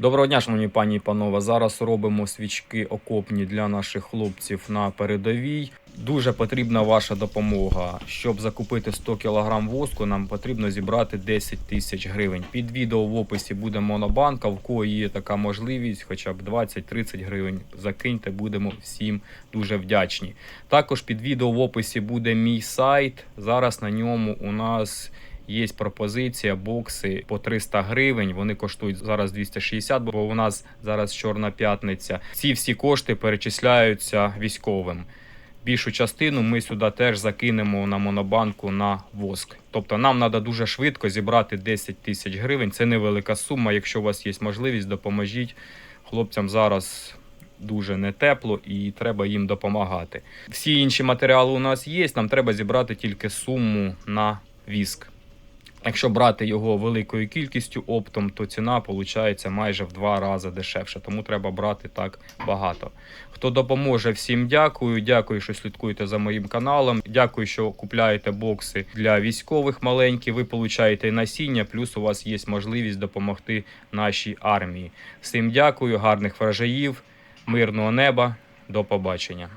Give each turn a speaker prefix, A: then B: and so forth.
A: Доброго дня, шановні пані і панове. Зараз робимо свічки окопні для наших хлопців на передовій. Дуже потрібна ваша допомога. Щоб закупити 100 кг воску, нам потрібно зібрати 10 тисяч гривень. Під відео в описі буде монобанка, в кого є така можливість, хоча б 20-30 гривень. Закиньте, будемо всім дуже вдячні. Також під відео в описі буде мій сайт. Зараз на ньому у нас Є пропозиція бокси по 300 гривень. Вони коштують зараз 260, бо у нас зараз чорна п'ятниця. Ці всі кошти перечисляються військовим. Більшу частину ми сюди теж закинемо на монобанку на воск. Тобто нам треба дуже швидко зібрати 10 тисяч гривень. Це невелика сума. Якщо у вас є можливість, допоможіть хлопцям зараз. Дуже не тепло і треба їм допомагати. Всі інші матеріали у нас є. Нам треба зібрати тільки суму на віск. Якщо брати його великою кількістю оптом, то ціна виходить майже в два рази дешевше, тому треба брати так багато. Хто допоможе, всім дякую. Дякую, що слідкуєте за моїм каналом. Дякую, що купляєте бокси для військових маленькі. Ви получаєте насіння, плюс у вас є можливість допомогти нашій армії. Всім дякую, гарних врожаїв, мирного неба. До побачення.